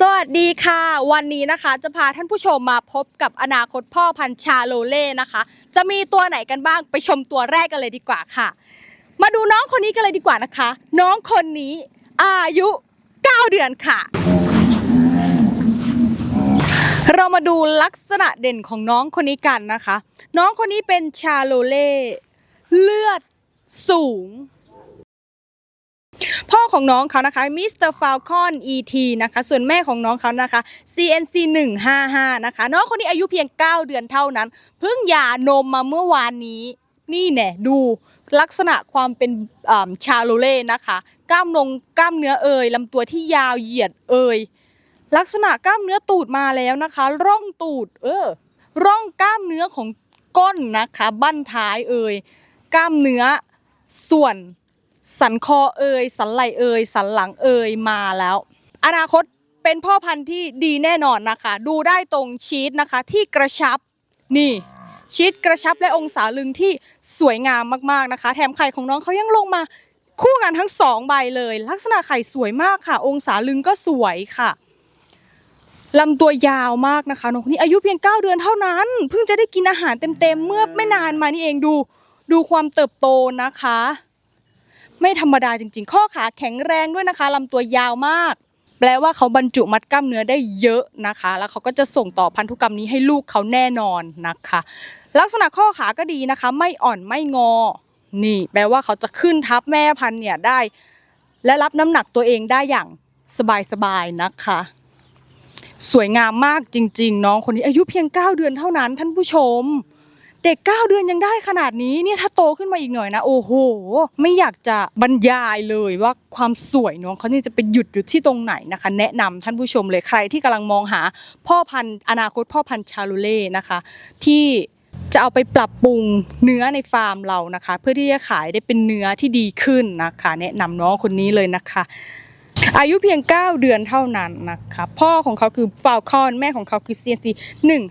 สวัสดีค่ะ วันนี้นะคะจะพาท่านผู้ชมมาพบกับอนาคตพ่อพันธุ์ชาโลเล่นะคะ จะมีตัวไหนกันบ้างไปชมตัวแรกกันเลยดีกว่าค่ะ มาดูน้องคนนี้กันเลยดีกว่านะคะ น้องคนนี้อายุ 9 เดือนค่ะ เรามาดูลักษณะเด่นของน้องคนนี้กันนะคะ น้องคนนี้เป็นชาโลเล่เลือดสูง พ่อของน้องเขานะคะมิสเตอร์ฟ l ลคอนอีทีนะคะ ส่วนแม่ของน้องเขานะคะ CNC 155นะคะ น้องคนนี้อายุเพียง 9 เดือนเท่านั้น เพิ่งหย่านมมาเมื่อวานนี้ นี่แน่ดูลักษณะความเป็นอ่าชาโลเล่นะคะ กล้ามนงกล้ามเนื้อเอ่ยลำตัวที่ยาวเหยียดเอ่ยลักษณะกล้ามเนื้อตูดมาแล้วนะคะ ร่องตูด เออ ร่องกล้ามเนื้อของก้นนะคะ บั้นท้ายเอ่ยกล้ามเนื้อส่วน สันคอเอยสันไหลเอยสันหลังเอยมาแล้ว อนาคตเป็นพ่อพันธุ์ที่ดีแน่นอนนะคะ ดูได้ตรงชีตนะคะที่กระชับนี่ชีตกระชับและองศาลึงที่สวยงามมากๆนะคะ แถมไข่ของน้องเขายังลงมาคู่กันทั้งสองใบเลย ลักษณะไข่สวยมากค่ะ องศาลึงก็สวยค่ะลำตัวยาวมากนะคะน้องคนนี้อายุเพียง 9 เดือนเท่านั้น เพิ่งจะได้กินอาหารเต็มๆเมื่อไม่นานมานี่เองดู ดูความเติบโตนะคะ ไม่ธรรมดาจริง ๆ ข้อขาแข็งแรงด้วยนะคะลำตัวยาวมาก แปลว่าเขาบรรจุมัดกล้ามเนื้อได้เยอะนะคะ แล้วเขาก็จะส่งต่อพันธุกรรมนี้ให้ลูกเขาแน่นอนนะคะ ลักษณะข้อขาก็ดีนะคะ ไม่อ่อนไม่งอ นี่ แปลว่าเขาจะขึ้นทับแม่พันธุ์เนี่ยได้ และรับน้ำหนักตัวเองได้อย่างสบายๆนะคะสวยงามมากจริง ๆ น้องคนนี้อายุเพียง 9 เดือนเท่านั้นท่านผู้ชม เด็ก 9 เดือนยังได้ขนาดนี้เนี่ยถ้าโตขึ้นมาอีกหน่อยนะ โอ้โห ไม่อยากจะบรรยายเลยว่าความสวยน้องเขานี่จะไปหยุดอยู่ที่ตรงไหนนะคะ แนะนำท่านผู้ชมเลยใครที่กำลังมองหาพ่อพันธุ์อนาคตพ่อพันธุ์ชาลูเล่นะคะ ที่จะเอาไปปรับปรุงเนื้อในฟาร์มเรานะคะ เพื่อที่จะขายได้เป็นเนื้อที่ดีขึ้นนะคะ แนะนำน้องคนนี้เลยนะคะ อายุเพียง 9 เดือนเท่านั้นนะคะพ่อของเขาคือฟ a ลคอนแม่ของเขาคือ CNC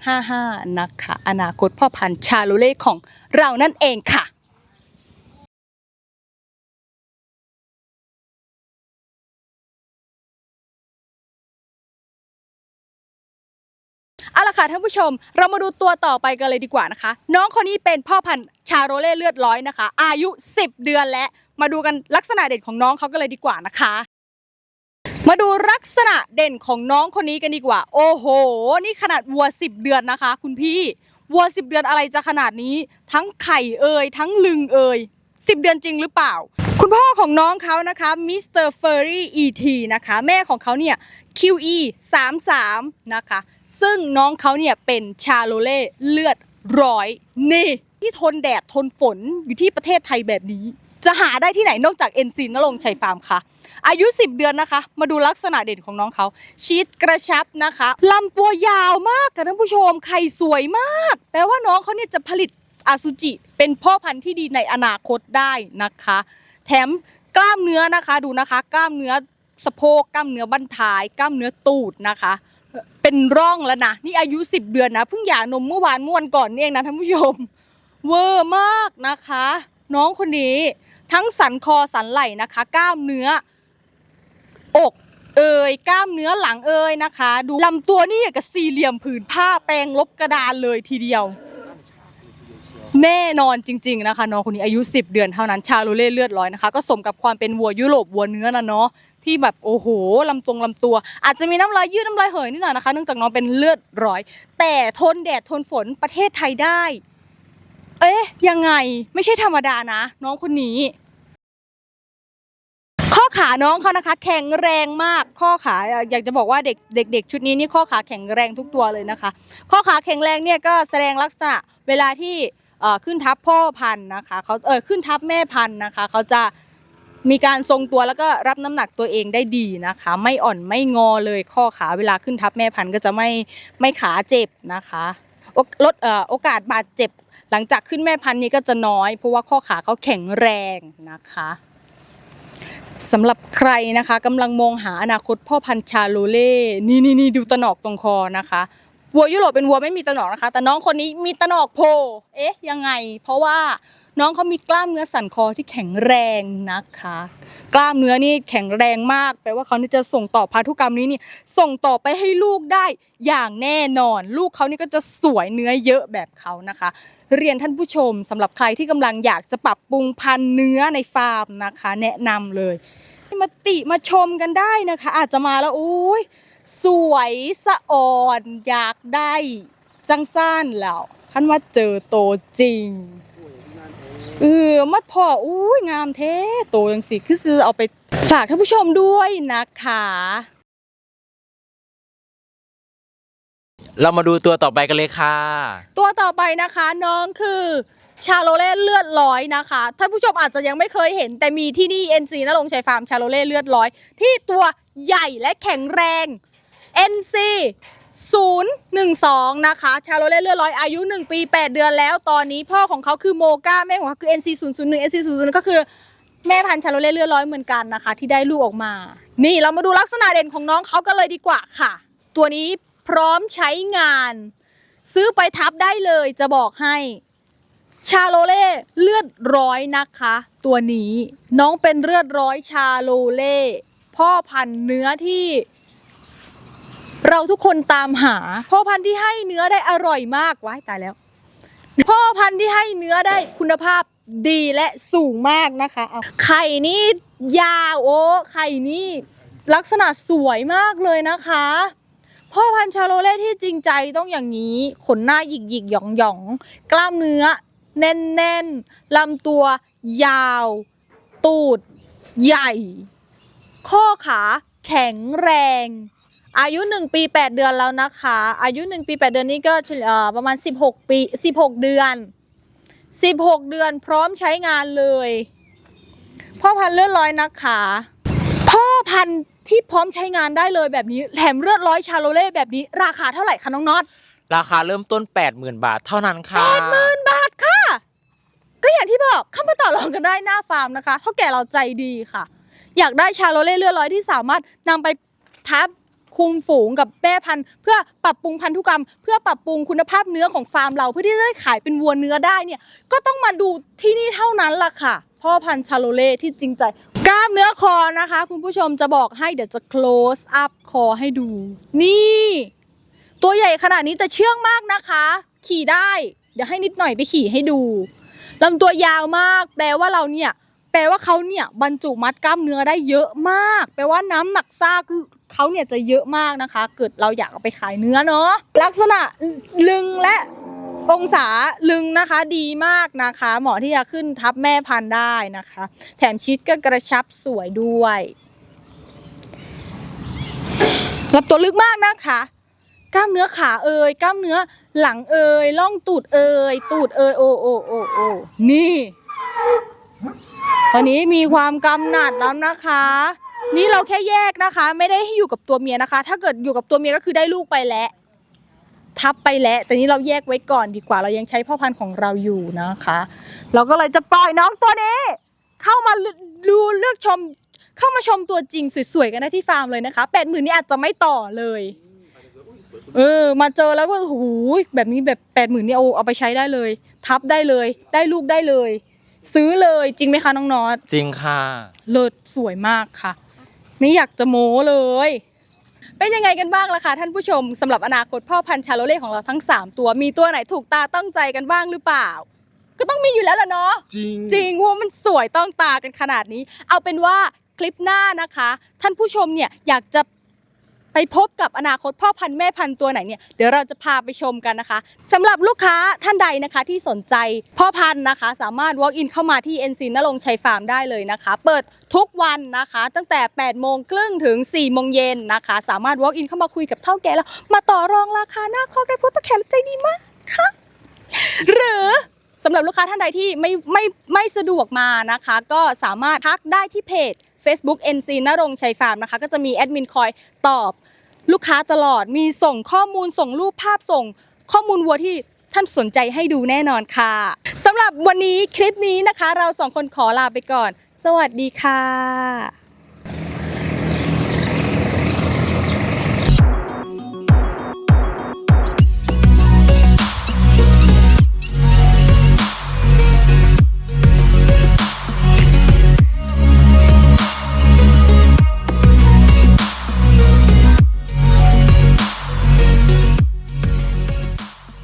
155 นะคะอนาคตพ่อพันธุ์ชาโลเล่ของเรานั่นเองค่ะเอาละค่ะท่านผู้ชมเรามาดูตัวต่อไปกันเลยดีกว่านะคะ น้องคนนี้เป็นพ่อพันธุ์ชาโรเล่เลือดร้อยนะคะ อายุ 10 เดือนและมาดูกันลักษณะเด่นของน้องเขากันเลยดีกว่านะคะ มาดูลักษณะเด่นของน้องคนนี้กันดีกว่า โอ้โห นี่ขนาดวัว 10 เดือนนะคะ คุณพี่วัว 10 เดือนอะไรจะขนาดนี้ ทั้งไข่เอ่ยทั้งลึงเอ่ย10 เดือนจริงหรือเปล่า คุณพ่อของน้องเขานะคะมิสเตอร์เฟอร์รี่อีทีนะคะแม่ของเขาเนี่ย QE 33นะคะซึ่งน้องเขาเนี่ยเป็นชาโลเล่เลือดร้อยนี่ ที่ทนแดดทนฝนอยู่ที่ประเทศไทยแบบนี้ จะหาได้ที่ไหนนอกจากเอ็นซีนลงชัยฟาร์มคะอายุ 10 เดือนนะคะ มาดูลักษณะเด่นของน้องเขา ชีสกระชับนะคะลำตัวยาวมากค่ะท่านผู้ชมไข่สวยมาก แปลว่าน้องเขาเนี่ยจะผลิตอาซูจิ เป็นพ่อพันธุ์ที่ดีในอนาคตได้นะคะ แถมกล้ามเนื้อนะคะดูนะคะ กล้ามเนื้อสะโพกกล้ามเนื้อบั้นท้าย กล้ามเนื้อตูดนะคะ เป็นร่องแล้วนะนี่อายุ 10 เดือนนะเพิ่งหย่านมเมื่อวานเมื่อวันก่อนนี่เองนะท่านผู้ชม เวอร์มากนะคะ น้องคนนี้ทั้งสันคอสันไหล่นะคะกล้ามเนื้อ อกเอ่ยกล้ามเนื้อหลังเอ่ยนะคะ ดูลำตัวนี่อย่างกับสี่เหลี่ยมผืนผ้าแปลงลบกระดานเลยทีเดียว แน่นอนจริง ๆ นะคะน้องคนนี้อายุ 10 เดือนเท่านั้นชาโลเล่เลือดร้อยนะคะ ก็สมกับความเป็นวัวยุโรปวัวเนื้อนะเนาะที่แบบโอ้โหลำตรงลำตัว อาจจะมีน้ำลายยืดน้ำลายเหยนิดหน่อยนะคะเนื่องจากน้องเป็นเลือดร้อย แต่ทนแดดทนฝนประเทศไทยได้ เอ๊ะ ยังไงไม่ใช่ธรรมดานะ น้องคนนี้ ข้อขาน้องเขานะคะ แข็งแรงมากข้อขาอยากจะบอกว่าเด็กเด็กๆชุดนี้นี่ข้อขาแข็งแรงทุกตัวเลยนะคะ ข้อขาแข็งแรงเนี่ยก็แสดงลักษณะเวลาที่ขึ้นทับพ่อพันธุ์นะคะเขาเออขึ้นทับแม่พันธุ์นะคะเขาจะมีการทรงตัวแล้วก็รับน้ำหนักตัวเองได้ดีนะคะ ไม่อ่อนไม่งอเลยข้อขาเวลาขึ้นทับแม่พันธุ์ก็จะไม่ไม่ขาเจ็บนะคะลดโอกาสบาดเจ็บ หลังจากขึ้นแม่พันธุ์นี้ก็จะน้อย เพราะว่าข้อขาเขาแข็งแรงนะคะสำหรับใครนะคะกำลังมองหาอนาคตพ่อพันธุ์ชาโลเล่นี่นี่นี่ดูตะหนอกตรงคอนะคะวัวยุโรปเป็นวัวไม่มีตะหนอกนะคะ แต่น้องคนนี้มีตะหนอกโผล่เอ๊ะยังไง เพราะว่า น้องเขามีกล้ามเนื้อสันคอที่แข็งแรงนะคะ กล้ามเนื้อนี่แข็งแรงมากแปลว่าเขานี่จะส่งต่อพันธุกรรมนี้นี่ส่งต่อไปให้ลูกได้อย่างแน่นอน ลูกเขานี่ก็จะสวยเนื้อเยอะแบบเขานะคะ เรียนท่านผู้ชมสำหรับใครที่กำลังอยากจะปรับปรุงพันธุ์เนื้อในฟาร์มนะคะ แนะนำเลยมาติมาชมกันได้นะคะ อาจจะมาแล้วอุ้ยสวยสะอ่อนอยากได้จังซ่านแล้วคันว่าเจอโตจริง เออมาพออุ้ยงามแท้โตจังสิคือซื้อเอาไปฝากท่านผู้ชมด้วยนะคะเรามาดูตัวต่อไปกันเลยค่ะ ตัวต่อไปนะคะน้องคือชาโลเล่เลือดร้อยนะคะท่านผู้ชมอาจจะยังไม่เคยเห็น แต่มีที่นี่ NC นรงค์ชัยฟาร์มชาโลเล่เลือดร้อย ที่ตัวใหญ่และแข็งแรง NC 012 นะคะชาโลเล่เลือดร้อยอายุ 1 ปี 8 เดือนแล้ว ตอนนี้พ่อของเขาคือโมกาแม่ของเขาคือ NC 001 NC 001ก็คือแม่พันธุ์ชาโลเล่เลือดร้อยเหมือนกันนะคะ ที่ได้ลูกออกมา นี่เรามาดูลักษณะเด่นของน้องเขากันเลยดีกว่าค่ะ ตัวนี้พร้อมใช้งาน ซื้อไปทับได้เลยจะบอกให้ชาโลเล่เลือดร้อยนะคะ ตัวนี้น้องเป็นเลือดร้อยชาโลเล่พ่อพันธุ์เนื้อที่ เราทุกคนตามหา พ่อพันธุ์ที่ให้เนื้อได้อร่อยมากว้ายตายแล้ว พ่อพันธุ์ที่ให้เนื้อได้คุณภาพดีและสูงมากนะคะเอาไข่นี่ยาวโอ้ไข่นี่ลักษณะสวยมากเลยนะคะ พ่อพันธุ์ชาโลเล่ที่จริงใจต้องอย่างนี้ ขนหน้าหยิกหยิกหยองหยองกล้ามเนื้อ แน่นแน่นลำตัวยาว ตูด ใหญ่ ข้อขาแข็งแรง อายุ 1 ปี 8 เดือนแล้วนะคะ อายุ 1 ปี 8 เดือนนี้ก็เฉลี่ยเอ่อประมาณ 16 ปี 16 เดือน 16 เดือนพร้อมใช้งานเลย พ่อพันธุ์เลือดร้อยนะคะ พ่อพันธุ์ที่พร้อมใช้งานได้เลยแบบนี้แถมเลือดร้อยชาโลเล่แบบนี้ราคาเท่าไหร่คะน้องน็อตราคาเริ่มต้น 80,000 บาทเท่านั้นค่ะแปดหมื่นบาทค่ะ ก็อย่างที่บอกเข้ามาต่อรองกันได้หน้าฟาร์มนะคะเท่าแก่เราใจดีค่ะ อยากได้ชาโลเล่เลือดร้อยที่สามารถนำไปทับ คุมฝูงกับแม่พันธุ์ เพื่อปรับปรุงพันธุกรรม เพื่อปรับปรุงคุณภาพเนื้อของฟาร์มเราเพื่อที่จะได้ขายเป็นวัวเนื้อได้เนี่ยก็ต้องมาดูที่นี่เท่านั้นล่ะค่ะ พ่อพันธุ์ชาโลเล่ที่จริงใจ กล้ามเนื้อคอนะคะ คุณผู้ชมจะบอกให้เดี๋ยวจะ close up คอให้ดู นี่ ตัวใหญ่ขนาดนี้แต่เชื่องมากนะคะ ขี่ได้ เดี๋ยวให้นิดหน่อยไปขี่ให้ดูลำตัวยาวมาก แปลว่าเราเนี่ยแปลว่าเขาเนี่ยบรรจุมัดกล้ามเนื้อได้เยอะมาก แปลว่าน้ำหนักซาก เขาเนี่ยจะเยอะมากนะคะ เกิดเราอยากเอาไปขายเนื้อเนาะลักษณะลึงและองศาลึงนะคะดีมากนะคะ เหมาะที่จะขึ้นทับแม่พันธุ์ได้นะคะ แถมชิดก็กระชับสวยด้วยรับตัวลึกมากนะคะ กล้ามเนื้อขาเอ่ยกล้ามเนื้อหลังเอ่ยล่องตูดเอ่ยตูดเอ่ยโอโอโอโอนี่ ตอนนี้มีความกำหนัดแล้วนะคะ นี่เราแค่แยกนะคะ ไม่ได้ให้อยู่กับตัวเมียนะคะ ถ้าเกิดอยู่กับตัวเมียก็คือได้ลูกไปแล้ว ทับไปแล้ว แต่นี้เราแยกไว้ก่อนดีกว่า เรายังใช้พ่อพันธุ์ของเราอยู่นะคะ เราก็เลยจะปล่อยน้องตัวนี้ เข้ามาดูเลือกชม เข้ามาชมตัวจริงสวยๆกันได้ที่ฟาร์มเลยนะคะแปดหมื่นนี่อาจจะไม่ต่อเลย เออ มาเจอแล้วก็โอ้โหแบบนี้แบบแปดหมื่นนี่เอาเอาไปใช้ได้เลย ทับได้เลย ได้ลูกได้เลย ซื้อเลยจริงไหมคะน้องนอตจริงค่ะ เลิศสวยมากค่ะ ไม่อยากจะโม้เลย เป็นยังไงกันบ้างล่ะคะท่านผู้ชมสำหรับอนาคตพ่อพันธุ์ชาโลเล่ของเราทั้ง 3 ตัว มีตัวไหนถูกตาต้องใจกันบ้างหรือเปล่า ก็ต้องมีอยู่แล้วล่ะเนาะ จริง จริงเพราะว่ามันสวยต้องตากันขนาดนี้ เอาเป็นว่าคลิปหน้านะคะ ท่านผู้ชมเนี่ยอยากจะ ไปพบกับอนาคตพ่อพันธุ์แม่พันธุ์ตัวไหนเนี่ยเดี๋ยวเราจะพาไปชมกันนะคะสำหรับลูกค้าท่านใดนะคะที่สนใจพ่อพันธุ์นะคะ สามารถ walk in เข้ามาที่ NC นรงชัยฟาร์มได้เลยนะคะ เปิดทุกวันนะคะ ตั้งแต่ 8 โมงครึ่งถึง 4 โมงเย็นนะคะ สามารถ walk in เข้ามาคุยกับเท่าแก่แล้ว มาต่อรองราคาหน้าคอกได้เพราะตะแคร์ใจดีมากค่ะหรือ สำหรับลูกค้าท่านใดที่ไม่ไม่ไม่สะดวกมานะคะ ก็สามารถทักได้ที่เพจ Facebook NC นรงชัยฟาร์มนะคะ ก็จะมีแอดมินคอยตอบลูกค้าตลอดมีส่งข้อมูลส่งรูปภาพส่ง ข้อมูลวัวที่ท่านสนใจให้ดูแน่นอนค่ะสำหรับวันนี้คลิปนี้นะคะ เราสองคนขอลาไปก่อน สวัสดีค่ะ